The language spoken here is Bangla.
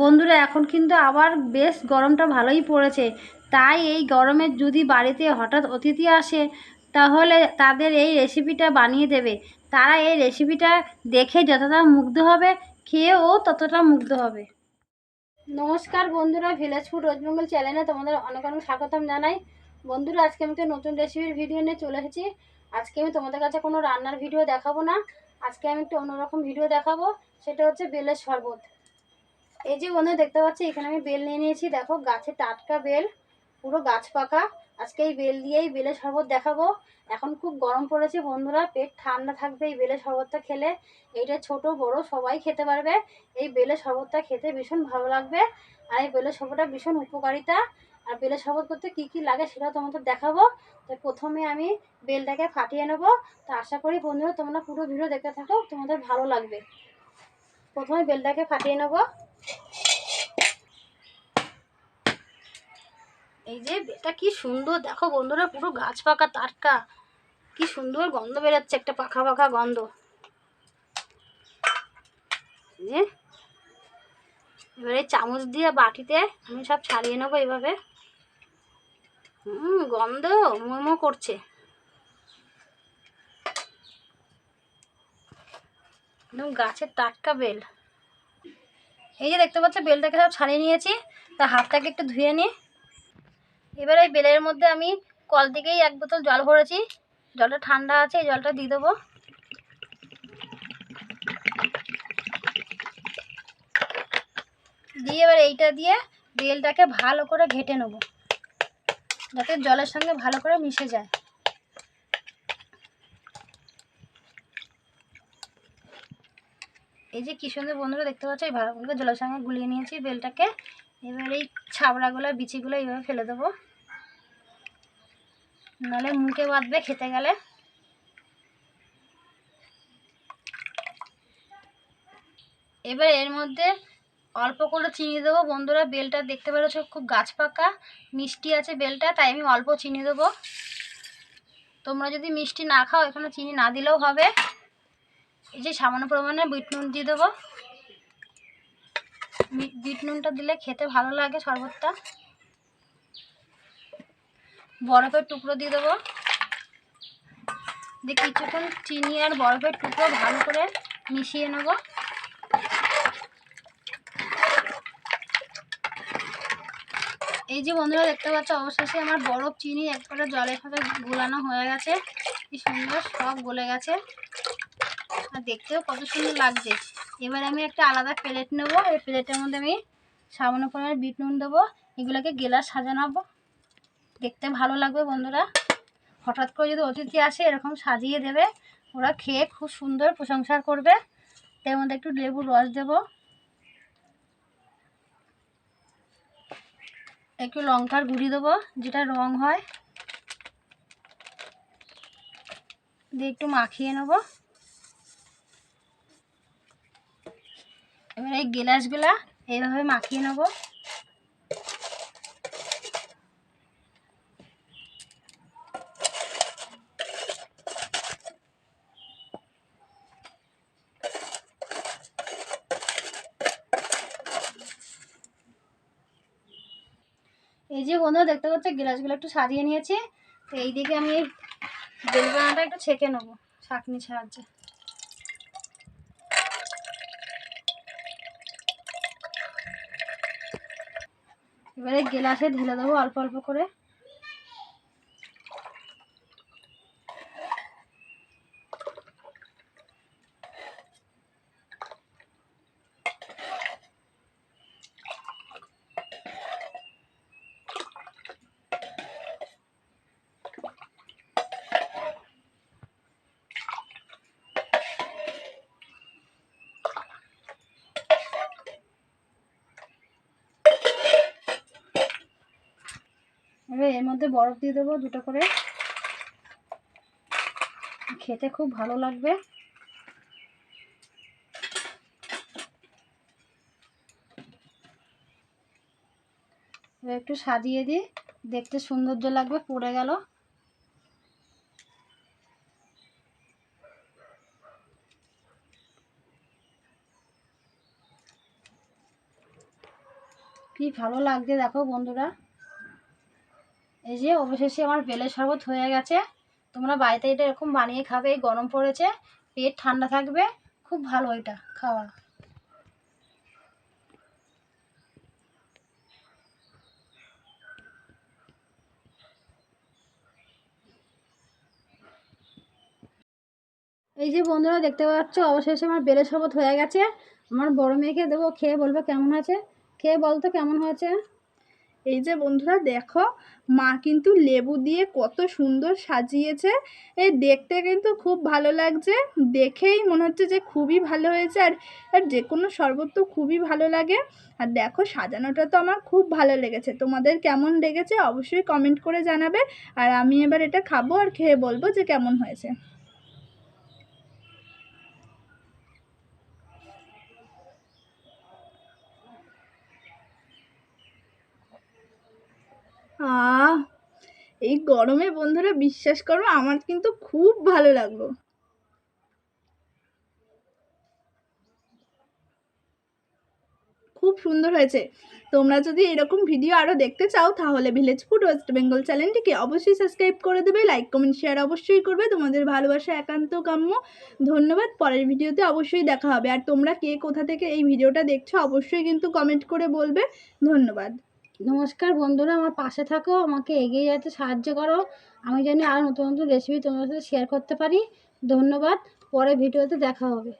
বন্ধুরা, এখন কিন্তু আবার বেশ গরমটা ভালোই পড়েছে। তাই এই গরমে যদি বাড়িতে হঠাৎ অতিথি আসে, তাহলে তাদের এই রেসিপিটা বানিয়ে দেবে। তারা এই রেসিপিটা দেখে যতটা মুগ্ধ হবে, খেয়েও ততটা মুগ্ধ হবে। নমস্কার বন্ধুরা ভিলেজ ফুড রোজবেঙ্গল চ্যানেলে তোমাদের অনেক অনেক স্বাগতম জানাই। বন্ধুরা, আজকে আমি একটা নতুন রেসিপির ভিডিও নিয়ে চলে এসেছি। আজকে আমি তোমাদের কাছে কোনো রান্নার ভিডিও দেখাবো না। আজকে আমি একটা অন্যরকম ভিডিও দেখাবো। সেটা হচ্ছে বেলের শরবত এই যে বন্ধু দেখতে পাচ্ছি, এখানে আমি বেল নিয়ে নিয়েছি। দেখো, গাছে টাটকা বেল, পুরো গাছ পাকা। আজকে এই বেল দিয়েই বেলের শরবত দেখাবো। এখন খুব গরম পড়েছে বন্ধুরা, পেট ঠান্ডা থাকবে এই বেলের শরবতটা খেলে। এইটা ছোট, বড়, সবাই খেতে পারবে। এই বেলের শরবতটা খেতে ভীষণ ভালো লাগবে। আর এই বেলের শরবতটা ভীষণ উপকারিতা। আর বেলের শরবত করতে কী কী লাগে সেটা তোমাদের দেখাবো। তো প্রথমে আমি বেলটাকে ফাটিয়ে নেব। তো আশা করি বন্ধুরা তোমরা পুরো ভিডিও দেখতে থাকো, তোমাদের ভালো লাগবে। প্রথমে বেলটাকে ফাটিয়ে নেব। এই যে বেলটা কি সুন্দর, দেখো বন্ধুরা, পুরো গাছ পাকা টাটকা। কি সুন্দর গন্ধ বেরোচ্ছে, একটা পাখা পাখা গন্ধ। যে, এবারে চামচ দিয়ে বাটিতে আমি সব ছাড়িয়ে নেব এইভাবে হুম, গন্ধ মোমো করছে। একদম গাছের টাটকা বেল। এই যে দেখতে পাচ্ছ, বেলটাকে সব ছাড়িয়ে নিয়েছি। তা হাতটাকে একটু ধুয়ে নিই এবার এই বেলের মধ্যে আমি কল থেকেই এক বোতল জল ভরেছি। জলটা ঠান্ডা আছে, এই জলটা দিয়ে দেবো। দিয়ে এবার এইটা দিয়ে বেলটাকে ভালো করে ঘেটে নেব। যাতে জলের সঙ্গে ভালো করে মিশে যায়। এই যে কি সুন্দর বন্ধুরা দেখতে পাচ্ছ, এই করে জলের সঙ্গে গুলিয়ে নিয়েছি বেলটাকে। এবার এই ছাবড়াগুলো বিচিগুলো এইভাবে ফেলে দেবো। নাহলে মুখে বাঁধবে খেতে গেলে। এবার এর মধ্যে অল্প করে চিনি দেবো। বন্ধুরা, বেলটা দেখতে পেরেছ, খুব গাছ পাকা, মিষ্টি আছে বেলটা, তাই আমি অল্প চিনি দেবো। তোমরা যদি মিষ্টি না খাও, এখানে চিনি না দিলেও হবে। এই যে সামান্য পরিমাণে বিট নুন দিয়ে দেবো। বিট নুনটা দিলে খেতে ভালো লাগে শরবতটা। বরফের টুকরো দিয়ে দেবো। দিয়ে কিছুক্ষণ চিনি আর বরফের টুকরো ভালো করে মিশিয়ে নেব। এই যে বন্ধুরা দেখতে পাচ্ছ, অবশেষে আমার বরফ, চিনি একবারে জলের সাথে গোলানো হয়ে গেছে। কি সুন্দর সব গলে গেছে। আর দেখতেও কত সুন্দর লাগছে। এবার আমি একটা আলাদা প্লেট নেব। এই প্লেটের মধ্যে আমি সামান্য পরিমাণে বিট নুন দেবো। এগুলোকে গেলাস সাজানাবো। দেখতে ভালো লাগবে বন্ধুরা। হঠাৎ করে যদি অতিথি আসে, এরকম সাজিয়ে দেবে। ওরা খেয়ে খুব সুন্দর প্রশংসা করবে। তার মধ্যে একটু লেবুর রস দেব। একটু লঙ্কার গুঁড়ি দেবো, যেটা রং হয়। দিয়ে একটু মাখিয়ে নেব। এবার এই গেলাসগুলা এইভাবে মাখিয়ে নেব। এই যে বন্ধুরা, দেখতে পাচ্ছে, গ্লাসগুলো একটু সাজিয়ে নিয়েছি। তো এই দিকে আমি বেলবানাটা একটু ছেঁকে নেব ছাঁকনি সাহায্যে। এবারে গেলাসে ঢেলে দেবো অল্প অল্প করে। এবার এর মধ্যে বরফ দিয়ে দেবো দুটো করে। খেতে খুব ভালো লাগবে। একটু সাজিয়ে দিই, দেখতে সৌন্দর্য লাগবে, পড়ে গেল। কি ভালো লাগছে দেখো বন্ধুরা। এই যে অবশেষে আমার বেলের শরবত হয়ে গেছে। তোমরা বাড়িতে এটা এরকম বানিয়ে খাবে, এই গরম পড়েছে, পেট ঠান্ডা থাকবে, খুব ভালো এটা খাওয়া। এই যে বন্ধুরা, দেখতে পাচ্ছ, অবশেষে আমার বেলের শরবত হয়ে গেছে। আমার বড় মেয়েকে দেবো, খেয়ে বলবে কেমন আছে? খেয়ে বলতো কেমন হয়েছে? এই যে বন্ধুরা দেখো, মা কিন্তু লেবু দিয়ে কত সুন্দর সাজিয়েছে। এ দেখতে কিন্তু খুব ভালো লাগছে। দেখেই মনে হচ্ছে যে খুবই ভালো হয়েছে আর আর যে কোনো শরবত তো খুবই ভালো লাগে। আর দেখো, সাজানোটা তো আমার খুব ভালো লেগেছে। তোমাদের কেমন লেগেছে অবশ্যই কমেন্ট করে জানাবে। আর আমি এবার এটা খাব আর খেয়ে বলব যে কেমন হয়েছে। এই গরমে বন্ধুরা বিশ্বাস করো, আমার কিন্তু খুব ভালো লাগল। খুব সুন্দর হয়েছে। তোমরা যদি এরকম ভিডিও আরও দেখতে চাও, তাহলে ভিলেজ ফুড ওয়েস্ট বেঙ্গল চ্যানেলটিকে অবশ্যই সাবস্ক্রাইব করে দেবে লাইক কমেন্ট শেয়ার অবশ্যই করবে। তোমাদের ভালোবাসা, একান্ত কাম্য। ধন্যবাদ, পরের ভিডিওতে অবশ্যই দেখা হবে। আর তোমরা কে কোথা থেকে এই ভিডিওটা দেখছ, অবশ্যই কিন্তু কমেন্ট করে বলবে। ধন্যবাদ। নমস্কার বন্ধুরা, আমার পাশে থাকো, আমাকে এগিয়ে যেতে সাহায্য করো। আমি জানি আরও নতুন নতুন রেসিপি তোমার সাথে শেয়ার করতে পারি। ধন্যবাদ পরে ভিডিওতে দেখা হবে।